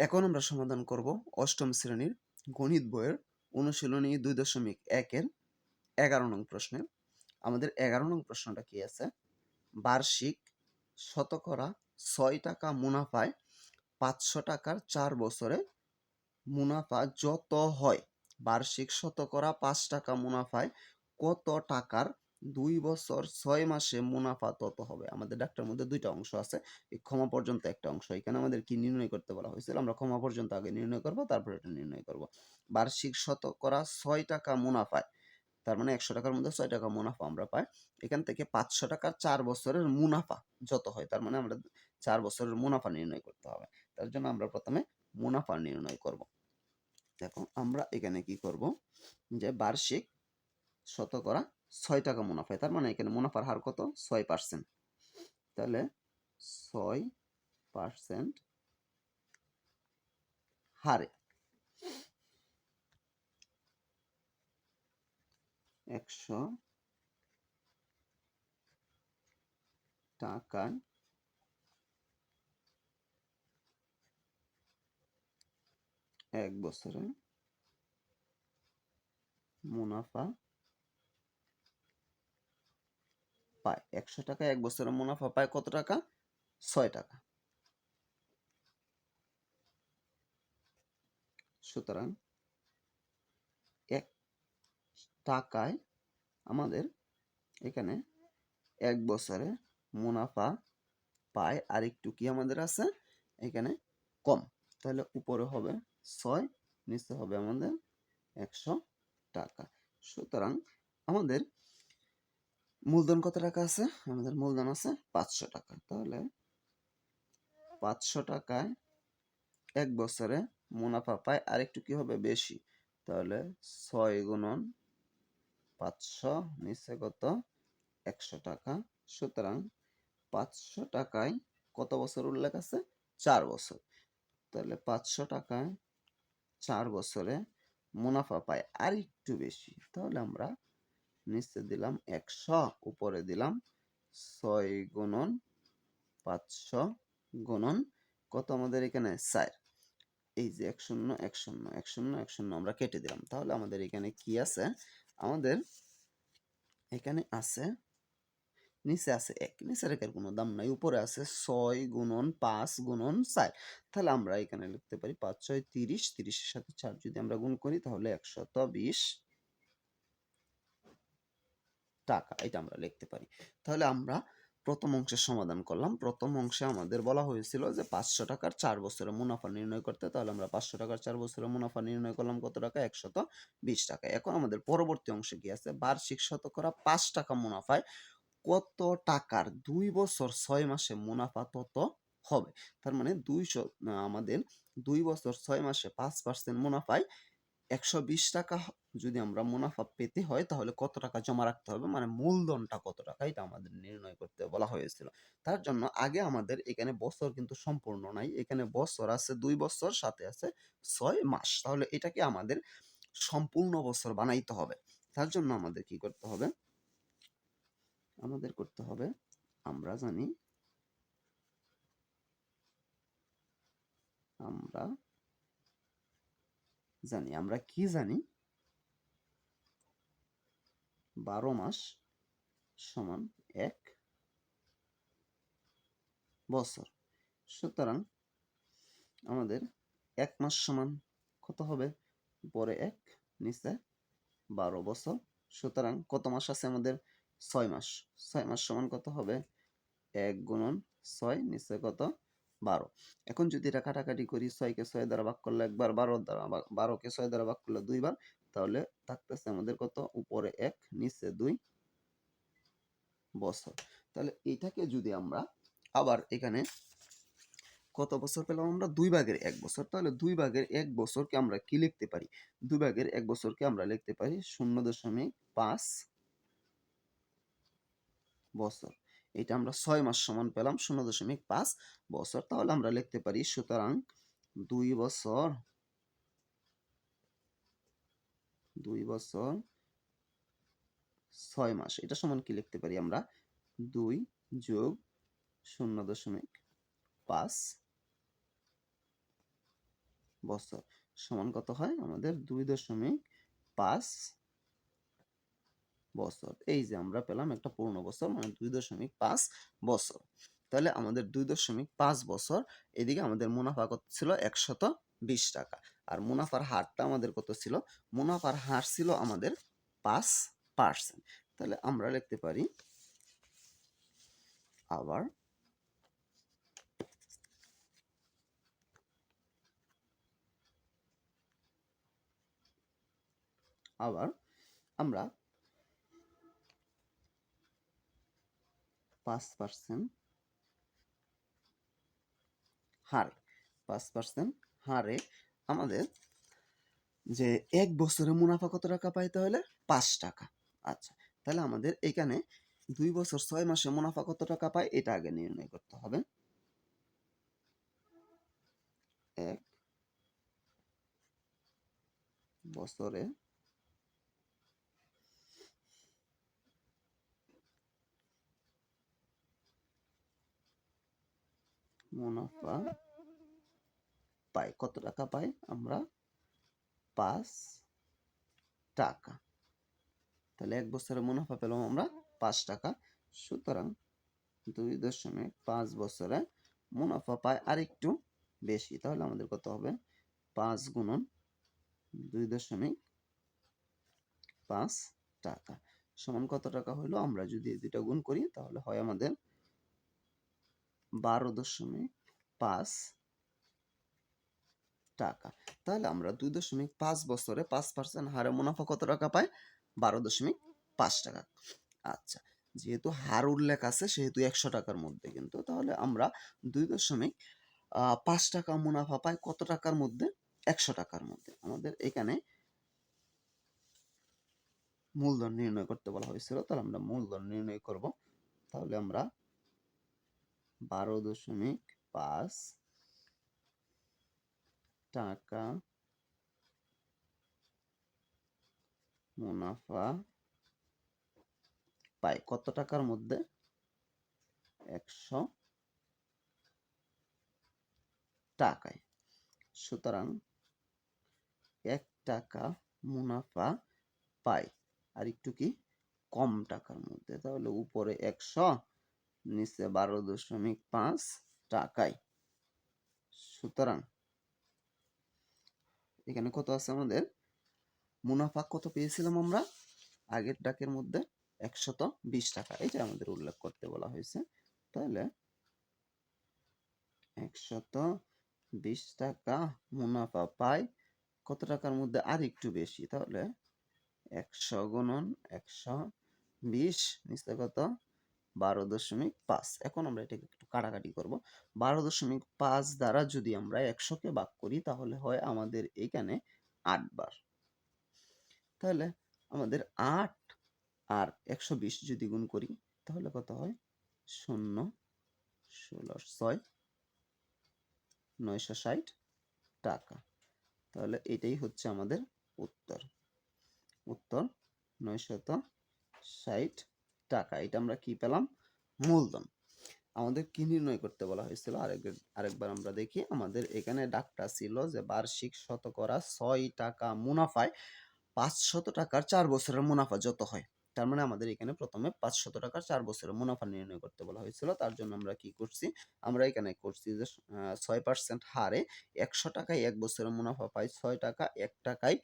এখন আমরা সমাধান করব অষ্টম শ্রেণির গণিত বইয়ের অনুশীলনী দুই দশমিক একের এগারো নং প্রশ্নের আমাদের এগারো নং প্রশ্নটা কি আছে? বার্ষিক শতকরা ছয় টাকা মুনাফায় পাঁচশো টাকার চার বছরে মুনাফা যত হয়, বার্ষিক শতকরা পাঁচ টাকা মুনাফায় কত টাকার দুই বছর ছয় মাসে মুনাফা তত হবে। আমাদের ডাক্তার মধ্যে দুইটা অংশ আছে। এই ক্ষমা পর্যন্ত একটা অংশ। এখানে আমাদের কি নির্ণয় করতে বলা হয়েছিল। আমরা ক্ষমা পর্যন্ত আগে নির্ণয় করব, তারপর এটা নির্ণয় করব। বার্ষিক শতকরা ছয় টাকা মুনাফায় তার মানে একশো টাকার মধ্যে ছয় টাকা মুনাফা আমরা পাই। এখান থেকে পাঁচশো টাকার চার বছরের মুনাফা যত হয়, তার মানে আমরা চার বছরের মুনাফা নির্ণয় করতে হবে। তার জন্য আমরা প্রথমে মুনাফা নির্ণয় করব। দেখো, আমরা এখানে কি করব? যে বার্ষিক শতকরা ছয় টাকা মুনাফা। তার মানে এখানে মুনাফার হার কত? ছয় পার্সেন্ট তাহলে ছয় পার্সেন্ট হারে। একশো টাকায় এক বছরে মুনাফা পায়। একশো টাকা এক বছরে মুনাফা পায় কত টাকা? ছয় টাকা। সুতরাং এক টাকায় আমাদের এখানে এক বছরে মুনাফা পায়। আর একটু কি আমাদের আছে? এখানে কম। তাহলে উপরে হবে ছয়, নিচে হবে আমাদের একশো টাকা। সুতরাং আমাদের মূলধন কত টাকা আছে? আমাদের মূলধন আছে পাঁচশো টাকা। তাহলে পাঁচশো টাকায় এক বছরে মুনাফা পায়। আর একটু কি হবে? বেশি। তাহলে ছয় গুণন পাঁচশো নিচে কত? একশো টাকা। সুতরাং পাঁচশো টাকায় কত বছর উল্লেখ আছে? চার বছর। তাহলে পাঁচশো টাকায় চার বছরে মুনাফা পায়। আর একটু বেশি। তাহলে আমরা নিচে দিলাম একশো, উপরে দিলাম ছয় গুণন পাঁচশো গুণন কত আমাদের এখানে? চার। এই যে এক শূন্য এক শূন্য এক শূন্য এক শূন্য আমরা কেটে দিলাম। তাহলে আমাদের এখানে কি আছে? আমাদের এখানে আছে, নিচে আছে এক। নিচে একের কোনো দাম নাই, উপরে আছে ছয় গুণন পাঁচ গুণন চার। তাহলে আমরা এখানে লিখতে পারি পাঁচ, ছয়, তিরিশ। তিরিশের সাথে চার যদি আমরা গুণ করি তাহলে একশত বিশ টাকা, এটা আমরা লিখতে পারি। তাহলে আমরা প্রথম অংশের সমাধান করলাম। প্রথম অংশে আমাদের বলা হয়েছিল যে পাঁচশো টাকার চার বছরের মুনাফা নির্ণয় করতে। তাহলে আমরা পাঁচশো টাকার চার বছরের মুনাফা নির্ণয় করলাম কত টাকা? একশত বিশ টাকা। এখন আমাদের পরবর্তী অংশে কি আছে? বার্ষিক শতকরা পাঁচ টাকা মুনাফায় কত টাকার দুই বছর ছয় মাসে মুনাফা তত হবে? তার মানে দুইশো আমাদের দুই বছর ছয় মাসে পাঁচ পার্সেন্ট মুনাফায় একশো বিশ টাকা যদি আমরা মুনাফা পেতে হয়, তাহলে কত টাকা জমা রাখতে হবে? মানে মূলধনটা কত টাকা? এটা আমাদের নির্ণয় করতে বলা হয়েছিল। তার জন্য আগে আমাদের এখানে বছর কিন্তু সম্পূর্ণ নাই। এখানে বছর আছে দুই বছর, সাথে আছে ছয় মাস। তাহলে এটাকে আমাদের সম্পূর্ণ বছর বানাইতে হবে। তার জন্য আমাদের কি করতে হবে? আমাদের করতে হবে, আমরা জানি আমরা জানি, আমরা কি জানি? বারো মাস সমান এক বছর। সুতরাং আমাদের এক মাস সমান কত হবে? পরে এক, নিচে বারো বছর। সুতরাং কত মাস আছে আমাদের? ছয় মাস। ছয় মাস সমান কত হবে? এক গুণন ছয়, নিচে কত? বারো। এখন যদি এটা কাটাকাটি করি, ছয়কে ছয় দ্বারা ভাগ করলে একবার বারো দ্বারা বারোকে ছয় দ্বারা ভাগ করলে দুইবার তাহলে থাকতেছে আমাদের কত? উপরে এক, নিচে দুই বছর। তাহলে এইটাকে যদি আমরা আবার এখানে কত বছর পেলাম আমরা? দুই ভাগের এক বছর। তাহলে দুই ভাগের এক বছরকে আমরা কি লিখতে পারি? দুই ভাগের এক বছরকে আমরা লিখতে পারি শূন্য দশমিক পাঁচ বছর। এটা আমরা ছয় মাস সমান পেলাম শূন্য দশমিক পাঁচ বছর। তাহলে আমরা লিখতে পারি সুতরাং দুই বছর দুই বছর ছয় মাস। এটা সমান কি লিখতে পারি আমরা? দুই যোগ শূন্য দশমিক পাঁচ বছর। সমান কত হয়? আমাদের দুই দশমিক পাঁচ বছর। এই যে আমরা পেলাম একটা পূর্ণ বছর মানে দুই দশমিক পাঁচ বছর। তাহলে আমাদের দুই দশমিক পাঁচ বছর, এদিকে আমাদের মুনাফা কত ছিল? একশত বিশ টাকা। আর মুনাফার হারটা আমাদের কত ছিল? মুনাফার হার ছিল আমাদের পাঁচ পার্সেন্ট তাহলে আমরা লিখতে পারি আবার আবার আমরা পাঁচ পার্সেন্ট হারে, পাঁচ পার্সেন্ট হারে আমাদের যে এক বছরে মুনাফা কত টাকা পাইতে হলে? পাঁচ টাকা। আচ্ছা তাহলে আমাদের এখানে দুই বছর ছয় মাসে মুনাফা কত টাকা পায়? এটা আগে নির্ণয় করতে হবে। এক বছরে মুনাফা পাই। কত টাকা পাই? আমরা পাঁচ টাকা। তাহলে এক বছরে মুনাফা পেলাম আমরা পাঁচ টাকা। সুতরাং দুই দশমিক পাঁচ বছরে মুনাফা পায় আরেকটু বেশি। তাহলে আমাদের কত হবে? পাঁচ গুণন দুই দশমিক পাঁচ টাকা। সমান কত টাকা হলো আমরা যদি দুইটা গুণ করি, তাহলে হয় আমাদের বারো দশমিক পাঁচ টাকা। তাহলে আমরা দুই দশমিক পাঁচ বছরে পাঁচ পার্সেন্ট হারে মুনাফা কত টাকা পাই? বারো দশমিক পাঁচ টাকা। আচ্ছা যেহেতু হার উল্লেখ আছে, সেহেতু একশো টাকার মধ্যে কিন্তু। তাহলে আমরা দুই দশমিক পাঁচ টাকা মুনাফা পাই কত টাকার মধ্যে? একশো টাকার মধ্যে। আমাদের এখানে মূলধন নির্ণয় করতে বলা হয়েছিল। তাহলে আমরা মূলধন নির্ণয় করব। তাহলে আমরা বারো দশমিক পাঁচ টাকা মুনাফা, পাই, কত টাকার মধ্যে? একশো টাকায়। সুতরাং এক টাকা মুনাফা পাই, আর একটু কি কম টাকার মধ্যে। তাহলে উপরে একশো, নিচে বারো দশমিক পাঁচ টাকায়। সুতরাং এখানে কত আছে আমাদের? মুনাফা কত পেয়েছিলাম আমরা? আগের ডাকের মধ্যে একশত বিশ টাকা। এটা আমাদের উল্লেখ করতে বলা হয়েছে। তাহলে একশত বিশ টাকা মুনাফা পাই। কত টাকার মধ্যে আর একটু বেশি? তাহলে একশো গুণন একশো বিশ নিচে কত? বারো দশমিক পাঁচ। এখন আমরা এটাকে কাটাকাটি করব। বারো দশমিক পাঁচ দ্বারা যদি আমরা একশোকে ভাগ করি, তাহলে হয় আমাদের এখানে আট বার। তাহলে আমাদের আট আর একশো বিশ যদি গুণ করি, তাহলে কত হয়? শূন্য, ষোলো, ছয়, নয়শো ষাট টাকা। তাহলে এটাই হচ্ছে আমাদের উত্তর। উত্তর, নয়শত ষাট টাকা। এটা আমরা কি পেলাম? মূলধন। আমাদের কি নির্ণয় করতে বলা হয়েছিল? আরেক আরেকবার আমরা দেখি। আমাদের এখানে ডাকটা ছিল যে বার্ষিক শতকরা ছয় টাকা মুনাফায় পাঁচশত টাকার চার বছরের মুনাফা যত হয়। তার মানে আমাদের এখানে প্রথমে পাঁচশত টাকার চার বছরের মুনাফা নির্ণয় করতে বলা হয়েছিল। তার জন্য আমরা কি করছি? আমরা এখানে করছি যে ছয় পার্সেন্ট হারে একশো টাকায় এক বছরের মুনাফা পাই, ছয় টাকা এক টাকায়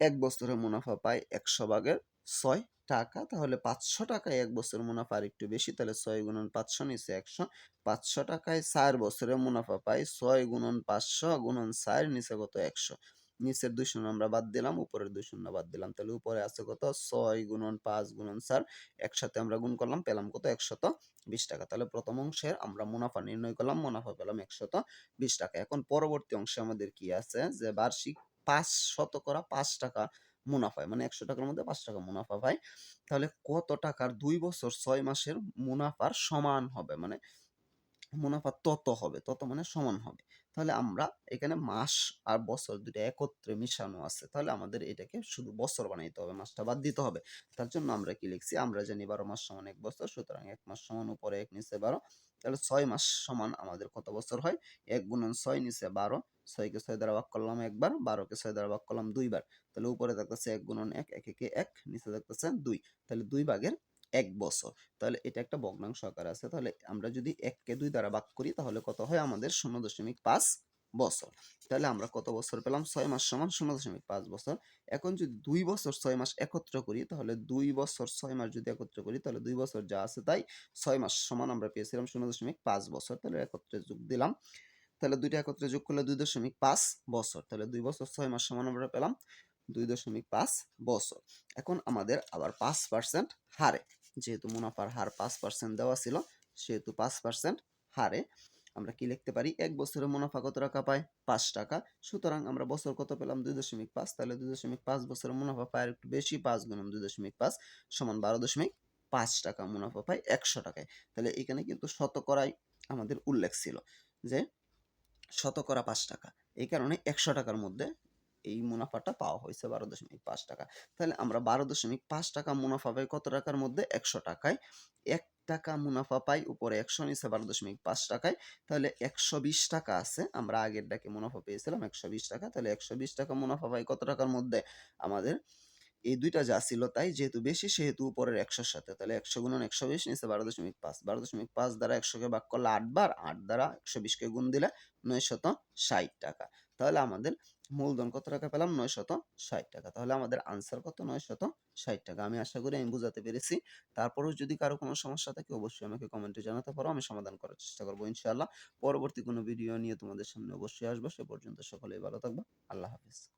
এক বছরের মুনাফা পাই একশো ভাগের ছয় টাকা, তাহলে পাঁচশো টাকায় এক বছর মুনাফা আর একটু বেশি, তাহলে ছয় গুণন পাঁচশো নিচে একশো। পাঁচশো টাকায় চার বছরে মুনাফা পাই, ছয় গুণন পাঁচশো গুণন চার নিচে কত একশো। নিচের দুই শূন্য আমরা বাদ দিলাম, উপরের দুই শূন্য বাদ দিলাম, তাহলে উপরে আছে কত? ছয় গুণন পাঁচ গুণন চার, একসাথে আমরা গুণ করলাম, পেলাম কত? একশত বিশ টাকা। তাহলে প্রথম অংশের আমরা মুনাফা নির্ণয় করলাম, মুনাফা পেলাম একশত বিশ টাকা। এখন পরবর্তী অংশে আমাদের কি আছে? যে বার্ষিক পাঁচ শতকরা পাঁচ টাকা মুনাফা মানে একশো টাকার মধ্যে পাঁচ টাকা মুনাফা পায়। তাহলে কত টাকার দুই বছর ছয় মাসের মুনাফার সমান হবে? মানে মুনাফা তত হবে, তত মানে সমান হবে। তাহলে আমরা এখানে মাস আর বছর দুটো একত্রে মিশানো আছে। তাহলে আমাদের এটাকে শুধু বছর বানাইতে হবে, মাসটা বাদ দিতে হবে। তার জন্য আমরা কি লিখছি? আমরা জানি বারো মাস সমান এক বছর, সুতরাং এক মাস সমান উপরে, এক নিচে বারো। তাহলে ছয় মাস সমান আমাদের কত বছর হয়? এক গুণন ছয় নিচে বারো, ছয়কে ছয় দ্বারা ভাগ করলাম একবার, বারোকে ছয় দ্বারা ভাগ করলাম দুইবার। তাহলে উপরে থাকতেছে এক গুণন এক এক একে এক, নিচে থাকতেছে দুই। তাহলে দুই ভাগের এক বছর। তাহলে এটা একটা ভগ্নাংশ আকার আছে। তাহলে আমরা যদি এককে দুই দ্বারা ভাগ করি তাহলে কত হয়? আমাদের শূন্য দশমিক পাঁচ বছর। তাহলে আমরা কত বছর পেলাম? ছয় মাস সমান শূন্য দশমিক পাঁচ বছর। এখন যদি দুই বছর ছয় মাস একত্র করি, তাহলে দুই বছর ছয় মাস যদি একত্র করি, তাহলে দুই বছর যা আছে তাই ছয় মাস সমান আমরা পেয়েছিলাম শূন্য দশমিক পাঁচ বছর। তাহলে একত্রে যোগ দিলাম। তাহলে দুইটা একত্রে যোগ করলে দুই দশমিক পাঁচ বছর। তাহলে দুই বছর ছয় মাস সমান আমরা পেলাম দুই দশমিক পাঁচ বছর। এখন আমাদের আবার পাঁচ পার্সেন্ট হারে। যেহেতু মুনাফার হার পাঁচ পার্সেন্ট দেওয়া ছিল, সেহেতু পাঁচ পার্সেন্ট হারে আমরা কি লিখতে পারি? এক বছরের মুনাফা কত টাকা পাই পাঁচ টাকা। সুতরাং আমরা বছর কত পেলাম? দুই দশমিক পাঁচ। তাহলে দুই দশমিক পাঁচ বছরের মুনাফা আর একটু বেশি, পাঁচ গুণন দুই দশমিক পাঁচ সমান বারো দশমিক পাঁচ টাকা মুনাফা পাই একশো টাকায়। তাহলে এখানে কিন্তু শতকরাই আমাদের উল্লেখ ছিল যে শতকরা পাঁচ টাকা। এই কারণে একশো টাকার মধ্যে এই মুনাফাটা পাওয়া হয়েছে বারো দশমিক পাঁচ টাকা। তাহলে আমরা বারো দশমিক পাঁচ টাকা মুনাফা পাই কত টাকার মধ্যে? একশো টাকায়। এক টাকা মুনাফা পাই, উপরে একশো নিচে বারো দশমিক পাঁচ টাকায়, তাহলে একশো বিশ টাকা আছে। আমরা আগের ডাকে মুনাফা পেয়েছিলাম একশো বিশ টাকা, তাহলে একশো বিশ টাকা মুনাফা পাই কত টাকার মধ্যে? আমাদের এই দুইটা যা ছিল তাই, যেহেতু বেশি, সেহেতু উপরের একশোর সাথে। তাহলে একশো গুণন একশো বিশ নিচে বারো দশমিক পাঁচ, বারো দশমিক পাঁচ দ্বারা একশোকে ভাগ করলে আটবার আট দ্বারা একশো বিশকে গুণ দিলে নয় শত ষাট টাকা। তাহলে আমাদের মূলধন কত টাকা পেলাম? নয় শত ষাট টাকা। তাহলে আমাদের আনসার কত? নয় শত ষাট টাকা। আমি আশা করি আমি বুঝাতে পেরেছি। তারপরেও যদি কারও কোনো সমস্যা থাকে, অবশ্যই আমাকে কমেন্টে জানাতে পারো। আমি সমাধান করার চেষ্টা করব ইনশাআল্লাহ। পরবর্তী কোনো ভিডিও নিয়ে তোমাদের সামনে অবশ্যই আসব। সে পর্যন্ত সকলেই ভালো থাকব। আল্লাহ হাফিজ।